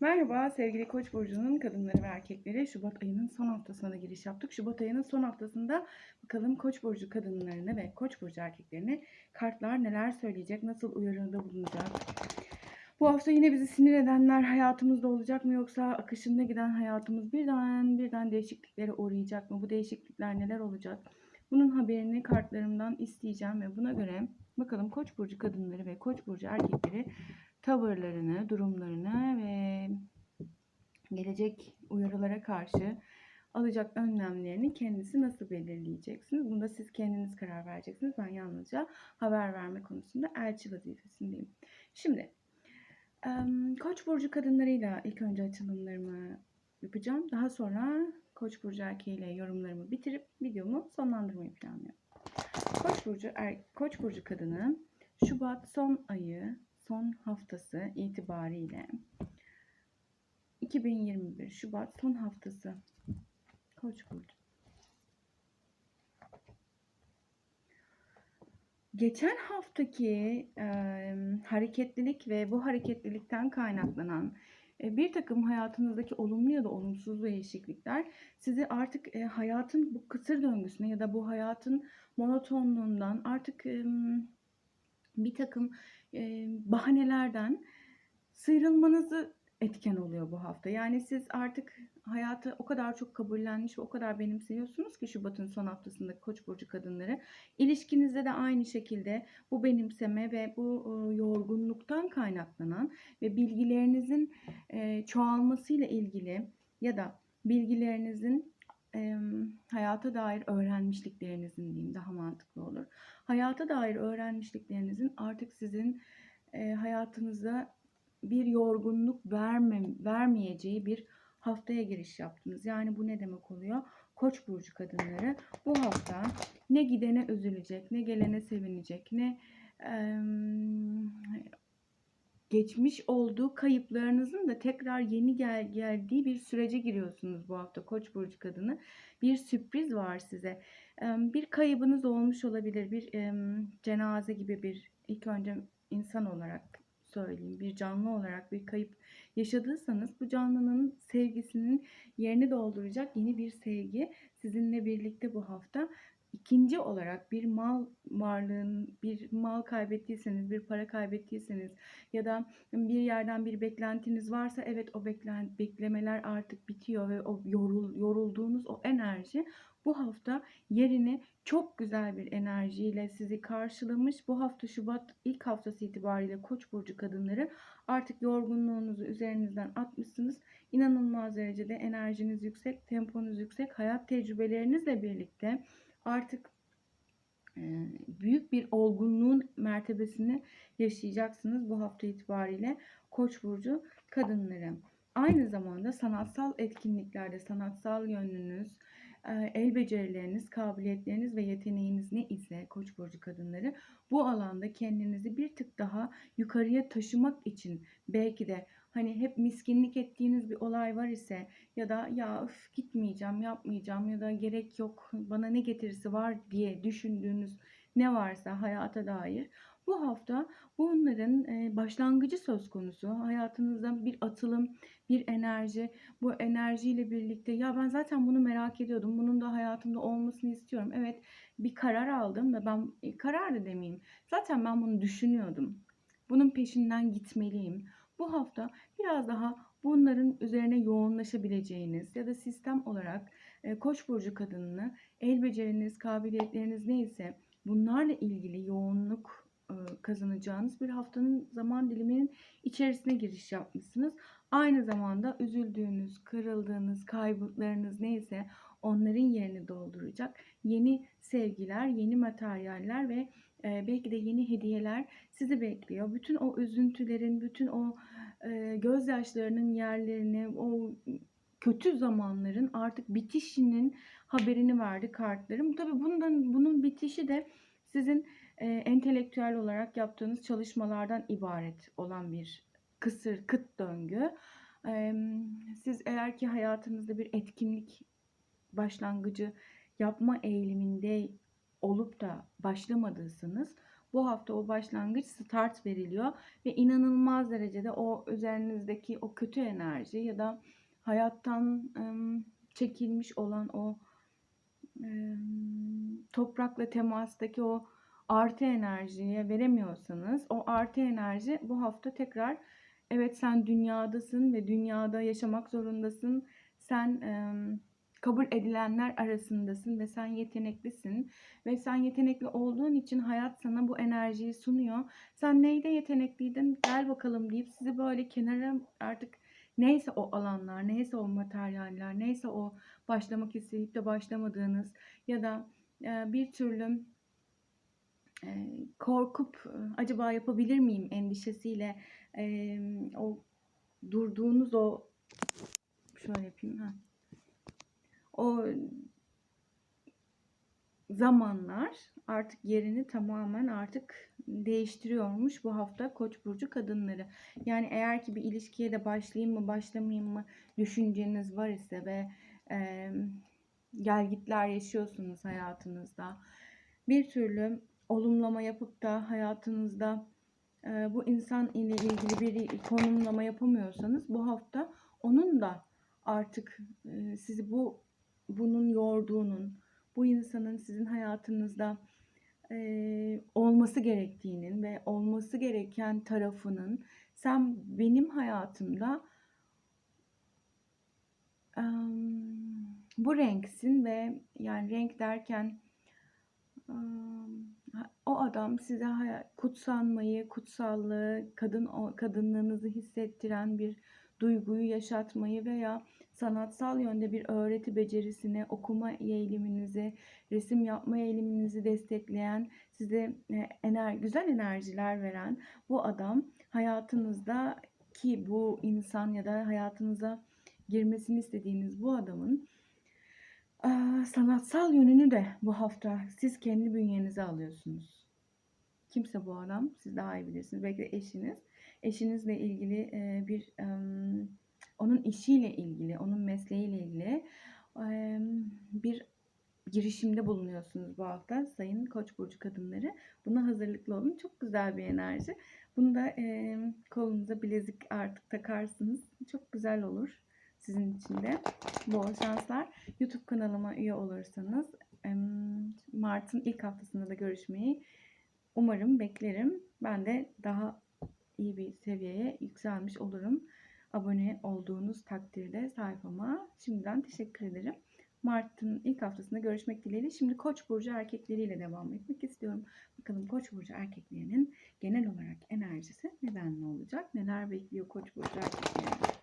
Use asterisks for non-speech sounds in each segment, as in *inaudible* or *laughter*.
Merhaba sevgili Koç burcunun kadınları ve erkekleri. Şubat ayının son haftasına da giriş yaptık. Şubat ayının son haftasında bakalım Koç burcu kadınlarını ve Koç burcu erkeklerini kartlar neler söyleyecek, nasıl uyarıda bulunacak. Bu hafta yine bizi sinir edenler hayatımızda olacak mı yoksa akışında giden hayatımız birden birden değişikliklere uğrayacak mı? Bu değişiklikler neler olacak? Bunun haberini kartlarımdan isteyeceğim ve buna göre bakalım Koç burcu kadınları ve Koç burcu erkekleri tavırlarını, durumlarını ve gelecek uyarılara karşı alacak önlemlerini kendisi nasıl belirleyeceksiniz? Bunda siz kendiniz karar vereceksiniz. Ben yalnızca haber verme konusunda elçi vazifesindeyim. Şimdi Koç burcu kadınlarıyla ilk önce açılımlarımı yapacağım. Daha sonra Koç burcu erkeğiyle yorumlarımı bitirip videomu sonlandırmayı planlıyorum. Koç burcu er, Koç burcu kadını Şubat son ayı son haftası itibariyle 2021 Şubat son haftası Koç burcu. Geçen haftaki e, hareketlilik ve bu hareketlilikten kaynaklanan e, bir takım hayatınızdaki olumlu ya da olumsuz değişiklikler sizi artık e, hayatın bu kısır döngüsüne ya da bu hayatın monotonluğundan artık e, bir takım bahanelerden sıyrılmanızı etken oluyor bu hafta. Yani siz artık hayatı o kadar çok kabullenmiş ve o kadar benimsiyorsunuz ki Şubat'ın son haftasındaki Koç burcu kadınları. İlişkinizde de aynı şekilde bu benimseme ve bu yorgunluktan kaynaklanan ve bilgilerinizin çoğalmasıyla ilgili ya da bilgilerinizin e, hayata dair öğrenmişliklerinizin diyeyim daha mantıklı olur. Hayata dair öğrenmişliklerinizin artık sizin e, hayatınıza bir yorgunluk verme, vermeyeceği bir haftaya giriş yaptınız. Yani bu ne demek oluyor? Koç burcu kadınları bu hafta ne gidene üzülecek, ne gelene sevinecek, ne e, geçmiş olduğu kayıplarınızın da tekrar yeni gel geldiği bir sürece giriyorsunuz bu hafta Koç burcu kadını. Bir sürpriz var size. Bir kaybınız olmuş olabilir. Bir cenaze gibi bir ilk önce insan olarak söyleyeyim. Bir canlı olarak bir kayıp yaşadıysanız bu canlının sevgisinin yerini dolduracak yeni bir sevgi sizinle birlikte bu hafta İkinci olarak bir mal varlığın, bir mal kaybettiyseniz, bir para kaybettiyseniz ya da bir yerden bir beklentiniz varsa evet o beklen, beklemeler artık bitiyor ve o yorul, yorulduğunuz o enerji bu hafta yerini çok güzel bir enerjiyle sizi karşılamış. Bu hafta Şubat ilk haftası itibariyle Koç burcu kadınları artık yorgunluğunuzu üzerinizden atmışsınız. İnanılmaz derecede enerjiniz yüksek, temponuz yüksek, hayat tecrübelerinizle birlikte artık büyük bir olgunluğun mertebesini yaşayacaksınız bu hafta itibariyle Koç burcu kadınları. Aynı zamanda sanatsal etkinliklerde sanatsal yönünüz, el becerileriniz, kabiliyetleriniz ve yeteneğiniz ne ise Koç burcu kadınları bu alanda kendinizi bir tık daha yukarıya taşımak için belki de hani hep miskinlik ettiğiniz bir olay var ise ya da ya öf gitmeyeceğim, yapmayacağım ya da gerek yok, bana ne getirisi var diye düşündüğünüz ne varsa hayata dair bu hafta bunların başlangıcı söz konusu. Hayatınızda bir atılım, bir enerji. Bu enerjiyle birlikte ya ben zaten bunu merak ediyordum. Bunun da hayatımda olmasını istiyorum. Evet bir karar aldım ve ben e, karar da demeyeyim. Zaten ben bunu düşünüyordum. Bunun peşinden gitmeliyim. Bu hafta biraz daha bunların üzerine yoğunlaşabileceğiniz ya da sistem olarak e, Koç burcu kadınını el beceriniz, kabiliyetleriniz neyse bunlarla ilgili yoğunluk e, kazanacağınız bir haftanın zaman diliminin içerisine giriş yapmışsınız. Aynı zamanda üzüldüğünüz, kırıldığınız, kayıplarınız neyse onların yerini dolduracak yeni sevgiler, yeni materyaller ve belki de yeni hediyeler sizi bekliyor. Bütün o üzüntülerin, bütün o e, gözyaşlarının yerlerini, o kötü zamanların artık bitişinin haberini verdi kartlarım. Tabii bundan bunun bitişi de sizin e, entelektüel olarak yaptığınız çalışmalardan ibaret olan bir kısır kıt döngü. E, siz eğer ki hayatınızda bir etkinlik başlangıcı yapma eğiliminde olup da başlamadıysanız Bu hafta o başlangıç start veriliyor ve inanılmaz derecede o üzerinizdeki o kötü enerji ya da hayattan çekilmiş olan o toprakla temastaki o artı enerjiye veremiyorsanız o artı enerji bu hafta tekrar evet sen dünyadasın ve dünyada yaşamak zorundasın. Sen ım, kabul edilenler arasındasın ve sen yeteneklisin ve sen yetenekli olduğun için hayat sana bu enerjiyi sunuyor. Sen neyde yetenekliydin? Gel bakalım deyip sizi böyle kenara artık neyse o alanlar, neyse o materyaller, neyse o başlamak isteyip de başlamadığınız ya da e, bir türlü e, korkup e, acaba yapabilir miyim endişesiyle o durduğunuz o şöyle yapayım ha o zamanlar artık yerini tamamen artık değiştiriyormuş bu hafta Koç burcu kadınları. Yani eğer ki bir ilişkiye de başlayayım mı, başlamayayım mı düşünceniz var ise ve e, gelgitler yaşıyorsunuz hayatınızda. Bir türlü olumlama yapıp da hayatınızda e, bu insan ile ilgili bir konumlama yapamıyorsanız bu hafta onun da artık e, sizi bu bunun yorduğunun, bu insanın sizin hayatınızda e, olması gerektiğinin ve olması gereken tarafının sen benim hayatımda em, bu renksin ve yani renk derken o adam size kutsanmayı, kutsallığı, kadın kadınlığınızı hissettiren bir duyguyu yaşatmayı veya sanatsal yönde bir öğreti becerisini, okuma eğiliminizi, resim yapma eğiliminizi destekleyen, size e, ener güzel enerjiler veren bu adam hayatınızda ki bu insan ya da hayatınıza girmesini istediğiniz bu adamın sanatsal yönünü de bu hafta siz kendi bünyenize alıyorsunuz. Kimse bu adam, siz daha iyi bilirsiniz. Belki de eşiniz. Eşinizle ilgili e, bir onun işiyle ilgili, onun mesleğiyle ilgili bir girişimde bulunuyorsunuz bu hafta sayın Koç burcu kadınları. Buna hazırlıklı olun. Çok güzel bir enerji. Bunu da e, kolunuza bilezik artık takarsınız. Çok güzel olur sizin için de. Bol şanslar. YouTube kanalıma üye olursanız Mart'ın ilk haftasında da görüşmeyi umarım beklerim. Ben de daha iyi bir seviyeye yükselmiş olurum. Abone olduğunuz takdirde sayfama şimdiden teşekkür ederim. Mart'ın ilk haftasında görüşmek dileğiyle. Şimdi Koç burcu erkekleriyle devam etmek istiyorum. Bakalım Koç burcu erkeklerinin genel olarak enerjisi neden ne olacak? Neler bekliyor Koç burcu erkeklerini?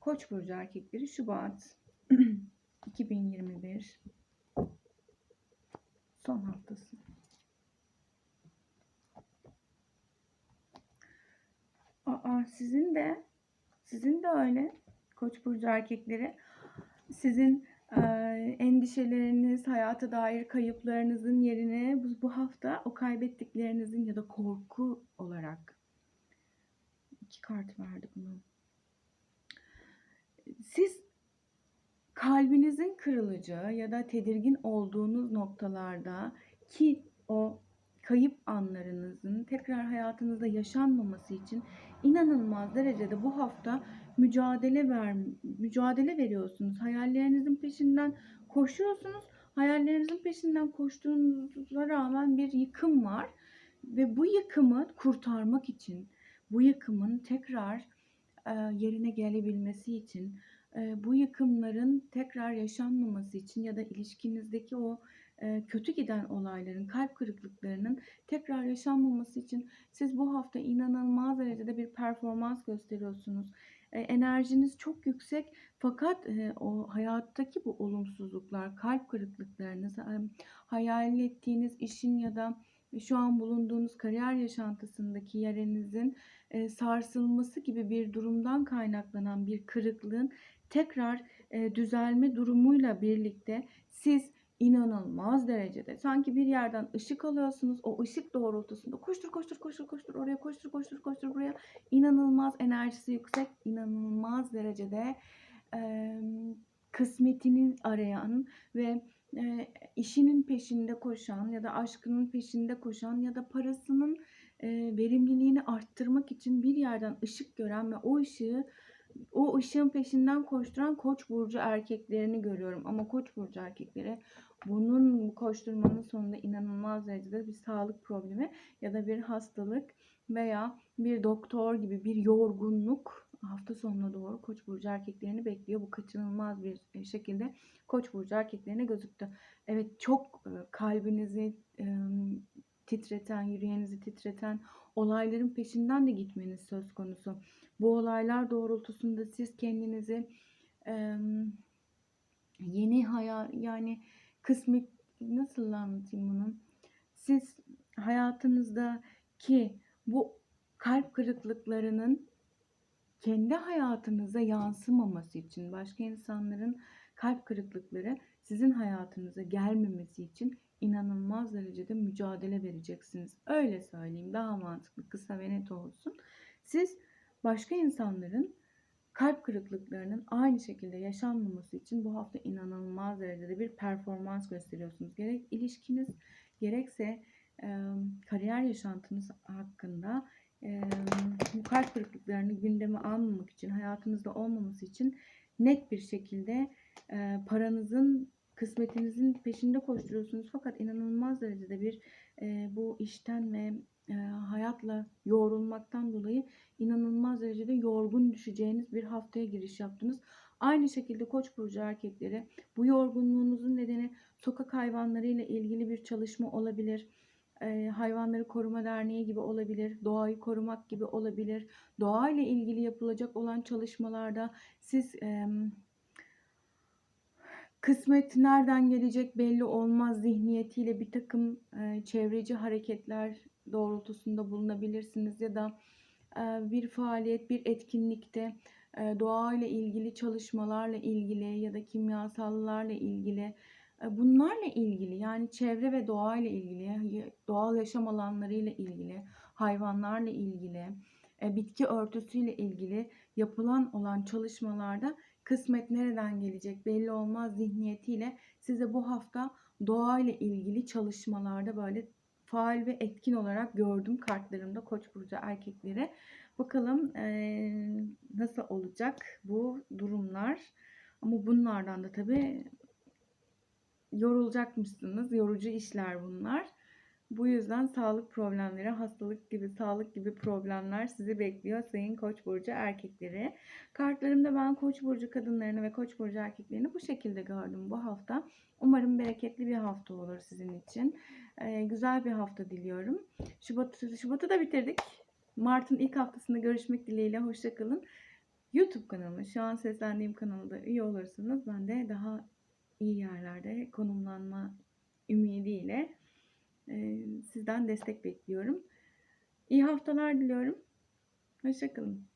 Koç burcu erkekleri Şubat *clears throat* 2021 son haftası. Aa, sizin de sizin de öyle Koç burcu erkekleri. Sizin e, endişeleriniz, hayata dair kayıplarınızın yerine bu, bu hafta o kaybettiklerinizin ya da korku olarak iki kart verdi bunu. Siz kalbinizin kırılacağı ya da tedirgin olduğunuz noktalarda ki o kayıp anlarınızın tekrar hayatınızda yaşanmaması için inanılmaz derecede bu hafta mücadele ver mücadele veriyorsunuz. Hayallerinizin peşinden koşuyorsunuz. Hayallerinizin peşinden koştuğunuza rağmen bir yıkım var ve bu yıkımı kurtarmak için, bu yıkımın tekrar yerine gelebilmesi için, bu yıkımların tekrar yaşanmaması için ya da ilişkinizdeki o kötü giden olayların, kalp kırıklıklarının tekrar yaşanmaması için siz bu hafta inanılmaz derecede bir performans gösteriyorsunuz. Enerjiniz çok yüksek fakat o hayattaki bu olumsuzluklar, kalp kırıklıklarınız, hayal ettiğiniz işin ya da şu an bulunduğunuz kariyer yaşantısındaki yerinizin e, sarsılması gibi bir durumdan kaynaklanan bir kırıklığın tekrar e, düzelme durumuyla birlikte siz inanılmaz derecede sanki bir yerden ışık alıyorsunuz. O ışık doğrultusunda koştur koştur koştur koştur oraya koştur koştur koştur buraya inanılmaz enerjisi yüksek, inanılmaz derecede e, kısmetini arayan ve e, işinin peşinde koşan ya da aşkının peşinde koşan ya da parasının e, verimliliğini arttırmak için bir yerden ışık gören ve o ışığı o ışığın peşinden koşturan Koç burcu erkeklerini görüyorum. Ama Koç burcu erkekleri bunun bu koşturmanın sonunda inanılmaz derecede bir sağlık problemi ya da bir hastalık veya bir doktor gibi bir yorgunluk hafta sonuna doğru Koç burcu erkeklerini bekliyor. Bu kaçınılmaz bir e, şekilde Koç burcu erkeklerine gözüktü. Evet çok e, kalbinizi titreten, yüreğinizi titreten olayların peşinden de gitmeniz söz konusu. Bu olaylar doğrultusunda siz kendinizi yeni hayat yani kısmet nasıl anlatayım bunu? Siz hayatınızdaki bu kalp kırıklıklarının kendi hayatınıza yansımaması için başka insanların kalp kırıklıkları sizin hayatınıza gelmemesi için inanılmaz derecede mücadele vereceksiniz. Öyle söyleyeyim daha mantıklı kısa ve net olsun. Siz başka insanların kalp kırıklıklarının aynı şekilde yaşanmaması için bu hafta inanılmaz derecede bir performans gösteriyorsunuz. Gerek ilişkiniz gerekse e, kariyer yaşantınız hakkında e, bu kalp kırıklıklarını gündeme almamak için, hayatınızda olmaması için net bir şekilde e, paranızın, kısmetinizin peşinde koşturuyorsunuz. Fakat inanılmaz derecede bir e, bu işten ve e, hayatla yoğrulmaktan dolayı inanılmaz derecede yorgun düşeceğiniz bir haftaya giriş yaptınız. Aynı şekilde Koç burcu erkekleri bu yorgunluğunuzun nedeni sokak hayvanlarıyla ilgili bir çalışma olabilir. E, hayvanları koruma derneği gibi olabilir, doğayı korumak gibi olabilir. Doğayla ilgili yapılacak olan çalışmalarda siz e, kısmet nereden gelecek belli olmaz zihniyetiyle bir takım e, çevreci hareketler doğrultusunda bulunabilirsiniz ya da e, bir faaliyet, bir etkinlikte e, doğayla ilgili çalışmalarla ilgili ya da kimyasallarla ilgili bunlarla ilgili yani çevre ve doğayla ilgili, doğal yaşam alanlarıyla ilgili, hayvanlarla ilgili, e, bitki örtüsüyle ilgili yapılan olan çalışmalarda kısmet nereden gelecek belli olmaz zihniyetiyle size bu hafta doğayla ilgili çalışmalarda böyle faal ve etkin olarak gördüm kartlarımda Koç burcu erkekleri. Bakalım ee, nasıl olacak bu durumlar. Ama bunlardan da tabii yorulacakmışsınız. Yorucu işler bunlar. Bu yüzden sağlık problemleri, hastalık gibi, sağlık gibi problemler sizi bekliyor sayın Koç burcu erkekleri. Kartlarımda ben Koç burcu kadınlarını ve Koç burcu erkeklerini bu şekilde gördüm bu hafta. Umarım bereketli bir hafta olur sizin için. Ee, güzel bir hafta diliyorum. Şubat, Şubat'ı da bitirdik. Mart'ın ilk haftasında görüşmek dileğiyle. Hoşçakalın. YouTube kanalıma, şu an seslendiğim kanalda üye olursanız ben de daha iyi yerlerde konumlanma ümidiyle e, sizden destek bekliyorum. İyi haftalar diliyorum. Hoşçakalın.